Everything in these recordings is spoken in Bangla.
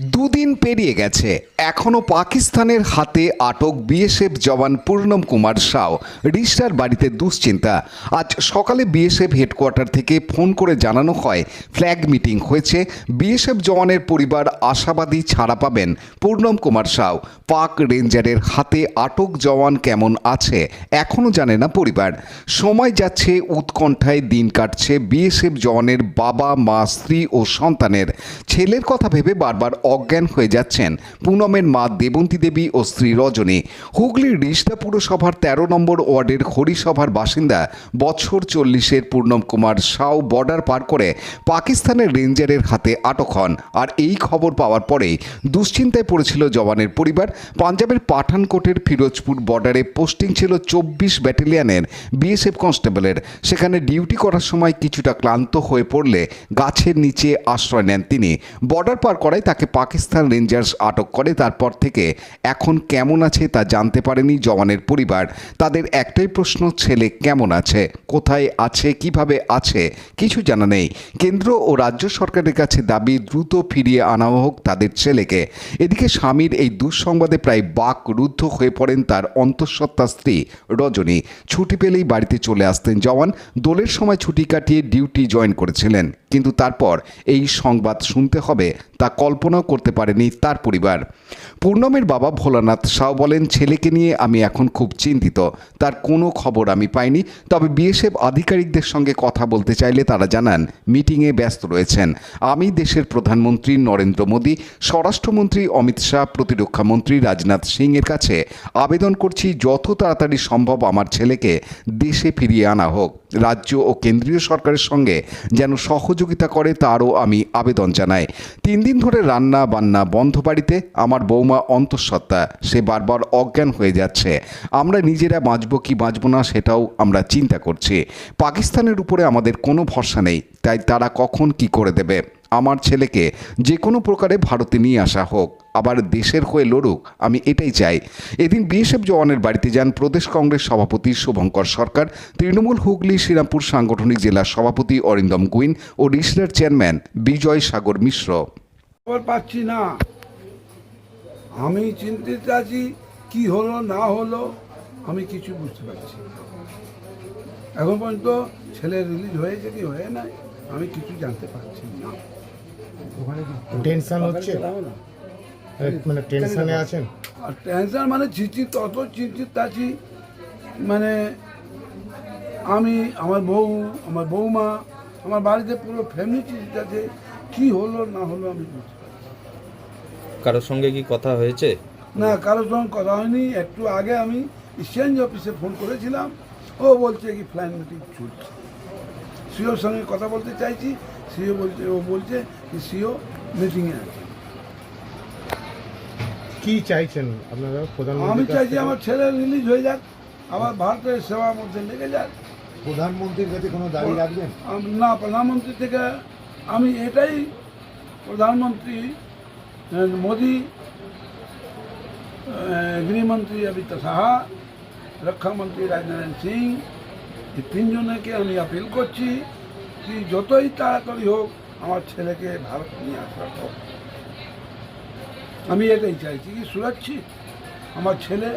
দুদিন পেরিয়ে গেছে। এখনও পাকিস্তানের হাতে আটক বিএসএফ জওয়ান পূর্ণম কুমার সাও। রিস্টার বাড়িতে দুশ্চিন্তা। আজ সকালে বিএসএফ হেডকোয়ার্টার থেকে ফোন করে জানানো হয়, ফ্ল্যাগ মিটিং হয়েছে। বিএসএফ জওয়ানের পরিবার আশাবাদী ছাড়া পাবেন পূর্ণম কুমার সাও। পাক রেঞ্জারের হাতে আটক জওয়ান কেমন আছে এখনও জানে না পরিবার। সময় যাচ্ছে, উৎকণ্ঠায় দিন কাটছে বিএসএফ জওয়ানের বাবা, মা, স্ত্রী ও সন্তানের। ছেলের কথা ভেবে বারবার অজ্ঞান হয়ে যাচ্ছেন পুনমের মা দেবন্তী দেবী ও স্ত্রী রজনী। হুগলির রিষ্টা পুরসভার তেরো নম্বর ওয়ার্ডের হরিসভার বাসিন্দা বছর চল্লিশের পূর্ণম কুমার সাউ বর্ডার পার করে পাকিস্তানের রেঞ্জারের হাতে আটক হন। আর এই খবর পাওয়ার পরেই দুশ্চিন্তায় পড়েছিল জওয়ানের পরিবার। পাঞ্জাবের পাঠানকোটের ফিরোজপুর বর্ডারে পোস্টিং ছিল চব্বিশ ব্যাটালিয়নের বিএসএফ কনস্টেবলের। সেখানে ডিউটি করার সময় কিছুটা ক্লান্ত হয়ে পড়লে গাছের নিচে আশ্রয় নেন তিনি। বর্ডার পার করায় তাকে পাকিস্তান রেঞ্জার্স আটক করে। তারপর থেকে এখন কেমন আছে তা জানতে পারেনি জওয়ানের পরিবার। তাদের একটাই প্রশ্ন, ছেলে কেমন আছে? কোথায় আছে? কীভাবে আছে? কিছু জানা নেই। কেন্দ্র ও রাজ্য সরকারের কাছে দাবি, দ্রুত ফিরিয়ে আনা হোক তাদের ছেলেকে। এদিকে স্বামীর এই দুঃসংবাদে প্রায় বাক রুদ্ধ হয়ে পড়েন তার অন্তঃসত্ত্বা স্ত্রী রজনী। ছুটি পেলেই বাড়িতে চলে আসতেন জওয়ান। দোলের সময় ছুটি কাটিয়ে ডিউটি জয়েন করেছিলেন। কিন্তু তারপর এই সংবাদ শুনতে হবে তা কল্পনাও করতে পারেনি তার পরিবার। পূর্ণমের বাবা ভোলানাথ শাহ বলেন, ছেলেকে নিয়ে আমি এখন খুব চিন্তিত। তার কোনো খবর আমি পাইনি। তবে বিএসএফ আধিকারিকদের সঙ্গে কথা বলতে চাইলে তারা জানান, মিটিংয়ে ব্যস্ত রয়েছেন। আমি দেশের প্রধানমন্ত্রী নরেন্দ্র মোদী, স্বরাষ্ট্রমন্ত্রী অমিত শাহ প্রতিরক্ষামন্ত্রী রাজনাথ সিংয়ের কাছে আবেদন করছি, যত তাড়াতাড়ি সম্ভব আমার ছেলেকে দেশে ফিরিয়ে আনা হোক। রাজ্য ও কেন্দ্রীয় সরকারের সঙ্গে যেন সহযোগিতা করে তারও আমি আবেদন জানাই। তিন দিন ধরে রান্না বান্না বন্ধ বাড়িতে আমার বৌমা অন্তঃসত্ত্বা। সে বারবার অজ্ঞান হয়ে যাচ্ছে। আমরা নিজেরা বাঁচব কি বাঁচব না সেটাও আমরা চিন্তা করছি। পাকিস্তানের উপরে আমাদের কোনো ভরসা নেই, তাই তারা কখন কি করে দেবে? আমার ছেলেকে যে কোনো প্রকারে ভারতে নিয়ে আসা হোক, আবার দেশের হয়ে লড়ুক, আমি এটাই চাই। এদিন বিএসএফ জওয়ানের বাড়িতে যান প্রদেশ কংগ্রেস সভাপতি শুভঙ্কর সরকার, তৃণমূল হুগলি শ্রীরামপুর সাংগঠনিক জেলার সভাপতি অরিন্দম গুইন ও রিসলার চেয়ারম্যান বিজয় সাগর মিশ্র। খবর পাচ্ছি না। আমি চিন্তিত আছি কি হলো না হলো আমি কিছু বুঝতে পারছি এখন পর্যন্ত ছেলে রিলিজ হয়েছে কি হয়ে নাই আমি কিছু জানতে পারছি না। টেনশন হচ্ছে? মানে টেনশনে আছেন? আর টেনশন মানে চিন্তিত অত চিন্তিত আছি মানে আমি আমার বউ আমার বৌমা আমার বাড়িতে পুরো ফ্যামিলি চিন্তিত আছে কি হলো না হলো আমি বুঝতে কারোর সঙ্গে কি কথা হয়েছে? না কারোর সঙ্গে কথা হয়নি। একটু আগে আমি এক্সচেঞ্জ অফিসে ফোন করেছিলাম। ও বলছে কি ফ্ল্যান মিটিং চলছে। সিওর সঙ্গে কথা বলতে চাইছি। সিও বলছে ও বলছে কি সিও মিটিংয়ে আছে। কি চাইছেন আপনারা? আমি চাইছি আমার ছেলে রিলিজ হয়ে যাক আবার ভারতের সেবার মধ্যে লেগে যাক। প্রধানমন্ত্রীর কাছে কোনো দাবি রাখবেন? না প্রধানমন্ত্রী থেকে আমি এটাই প্রধানমন্ত্রী আহ, মোদি গৃহমন্ত্রী অমিত শাহা রক্ষামন্ত্রী রাজনারায়ণ সিং এই তিনজনকে আমি আপিল করছি কি যতই তাড়াতাড়ি হোক আমার ছেলেকে ভারত নিয়ে আসা হোক আমি এটাই চাইছি কি সুরক্ষিত আমার ছেলে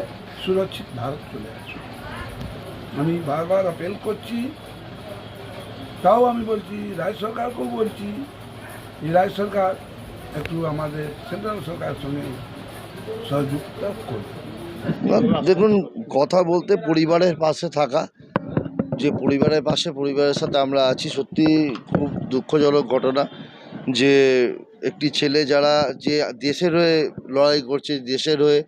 সুরক্ষিত ভারত চলে আসুক। আমি বারবার আপিল করছি তাও আমি বলছি, রাজ্য সরকারকেও বলছি, এই রাজ্য সরকার একটু আমাদের সেন্ট্রাল সরকারের সঙ্গে সহযোগিতা করবে দেখুন, কথা বলতে পরিবারের পাশে থাকা, যে পরিবারের পাশে, পরিবারের সাথে আমরা আছি, সত্যি খুব দুঃখজনক ঘটনা যে একটি ছেলে যারা যে দেশের হয়ে লড়াই করছে, দেশের হয়ে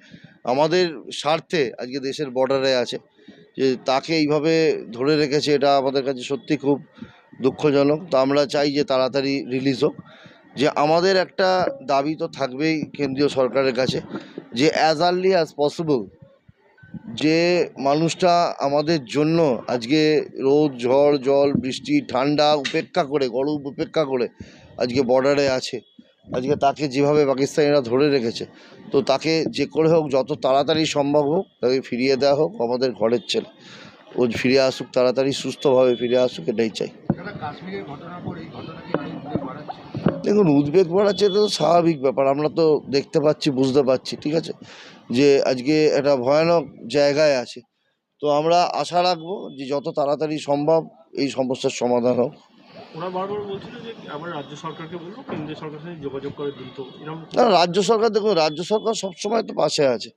আমাদের স্বার্থে আজকে দেশের বর্ডারে আছে, যে তাকে এইভাবে ধরে রেখেছে, এটা আমাদের কাছে সত্যি খুব দুঃখজনক। তো আমরা চাই যে তাড়াতাড়ি রিলিজ হোক। যে আমাদের একটা দাবি তো থাকবেই কেন্দ্রীয় সরকারের কাছে যে অ্যাজ আর্লি অ্যাজ পসিবল যে মানুষটা আমাদের জন্য আজকে রোদ, ঝড়, জল, বৃষ্টি, ঠান্ডা উপেক্ষা করে, গরম উপেক্ষা করে আজকে বর্ডারে আছে। আজকে তাকে যেভাবে পাকিস্তানিরা ধরে রেখেছে, তো তাকে যে করে হোক, যত তাড়াতাড়ি সম্ভব হোক, তাকে ফিরিয়ে দেওয়া হোক, আমাদের ঘরের ছেলে। ও ফিরে আসুক, তাড়াতাড়ি সুস্থভাবে ফিরে আসুক, এটাই চাই। দেখুন উদ্বেগ বাড়াচ্ছে এটা তো স্বাভাবিক ব্যাপার আমরা তো দেখতে পাচ্ছি বুঝতে পারছি ঠিক আছে? যে আজকে একটা ভয়ানক জায়গায় আছে। তো আমরা আশা রাখব যে যত তাড়াতাড়ি সম্ভব এই সমস্যার সমাধান হোক। ওরা বারবার বলছিল যে আমরা রাজ্য সরকারকে বলব কেন্দ্রীয় সরকারের সাথে যোগাযোগ করে দ্রুত। না রাজ্য সরকার দেখুন রাজ্য সরকার সবসময় তো পাশে আছে।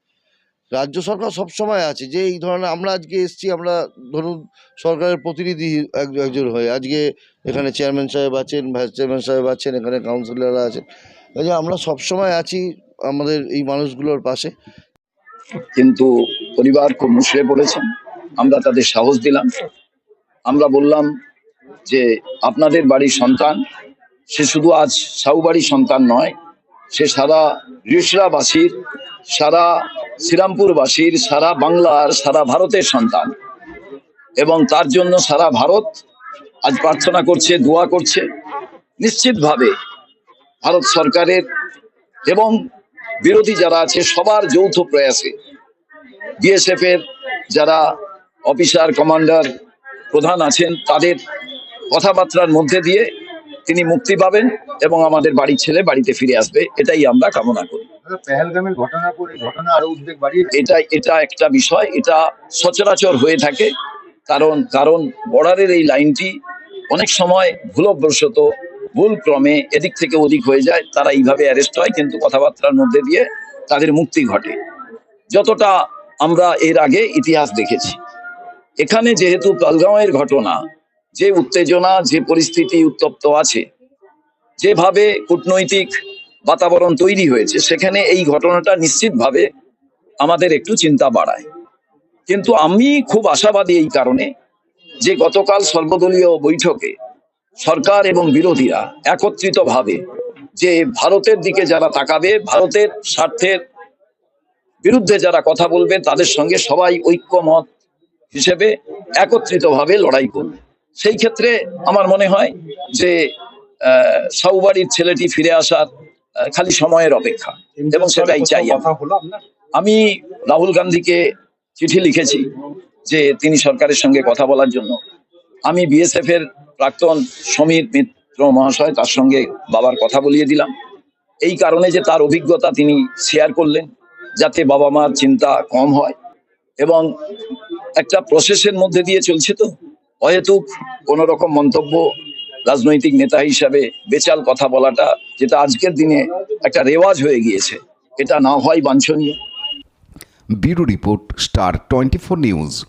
রাজ্য সরকার সবসময় আছে যে এই ধরনের, আমরা আজকে এসছি, আমরা ধরুন সরকারের প্রতিনিধি এক- একজন হয়ে, আজকে এখানে চেয়ারম্যান সাহেব আছেন, ভাইস চেয়ারম্যান সাহেব আছেন, এখানে কাউন্সিলররা আছেন। কাজে আমরা সবসময় আছি আমাদের এই মানুষগুলোর পাশে। কিন্তু পরিবার খুব মুশড়ে পড়েছেন আমরা তাদের সাহস দিলাম। আমরা বললাম যে আপনাদের বাড়ির সন্তান, সে শুধু আজ সাউবাড়ির সন্তান নয়, সে সারা রিসরাবাসীর সারা শ্রীরামপুরবাসীর সারা বাংলার সারা ভারতের সন্তান। এবং তার জন্য সারা ভারত আজ প্রার্থনা করছে, দোয়া করছে। নিশ্চিতভাবে ভারত সরকারের এবং বিরোধী যারা আছে, সবার যৌথ প্রয়াসে বিএসএফ এর যারা অফিসার, কমান্ডার, প্রধান আছেন, তাদের কথাবার্তার মধ্যে দিয়ে তিনি মুক্তি পাবেন এবং আমাদের বাড়ির ছেলে বাড়িতে ফিরে আসবে, এটাই আমরা কামনা করি। পেহেলগামের ঘটনা পরে ঘটনা আরও উদ্বেগ বাড়িয়ে এটা এটা একটা বিষয়, এটা সচরাচর হয়ে থাকে। কারণ কারণ বর্ডারের এই লাইনটি অনেক সময় ভুলবশত ভুল ক্রমে এদিক থেকে ওদিক হয়ে যায়। তারা এইভাবে অ্যারেস্ট হয়, কিন্তু কথাবার্তার মধ্যে দিয়ে তাদের মুক্তি ঘটে। যতটা আমরা এর আগে ইতিহাস দেখেছি। এখানে যেহেতু পালগাঁওয়ের ঘটনা, যে উত্তেজনা, যে পরিস্থিতি উত্তপ্ত আছে, যেভাবে কূটনৈতিক বাতাবরণ তৈরি হয়েছে, সেখানে এই ঘটনাটা নিশ্চিতভাবে আমাদের একটু চিন্তা বাড়ায়। কিন্তু আমি খুব আশাবাদী এই কারণে যে গতকাল সর্বদলীয় বৈঠকে সরকার এবং বিরোধীরা একত্রিতভাবে যে ভারতের দিকে যারা তাকাবে, ভারতের স্বার্থের বিরুদ্ধে যারা কথা বলবে, তাদের সঙ্গে সবাই ঐক্যমত হিসেবে একত্রিতভাবে লড়াই করবে। সেই ক্ষেত্রে আমার মনে হয় যে সাউবাড়ির ছেলেটি ফিরে আসার খালি সময়ের অপেক্ষা। এবং সেটাই চাই আমি। রাহুল গান্ধীকে চিঠি লিখেছি যে তিনি সরকারের সঙ্গে কথা বলার জন্য। আমি বিএসএফ এর প্রাক্তন সমীর মিত্র মহাশয় তার সঙ্গে বাবার কথা বলিয়ে দিলাম। এই কারণে যে তার অভিজ্ঞতা তিনি শেয়ার করলেন যাতে বাবা মার চিন্তা কম হয়। এবং একটা প্রসেসের মধ্যে দিয়ে চলছে তো। অহেতুক কোন রকম মন্তব্য রাজনৈতিক নেতা হিসাবে বেচাল কথা বলাটা, যেটা আজকের দিনে একটা রেওয়াজ হয়ে গিয়েছে। এটা না হয় বাঞ্ছনীয়। Bureau report Star twenty four news.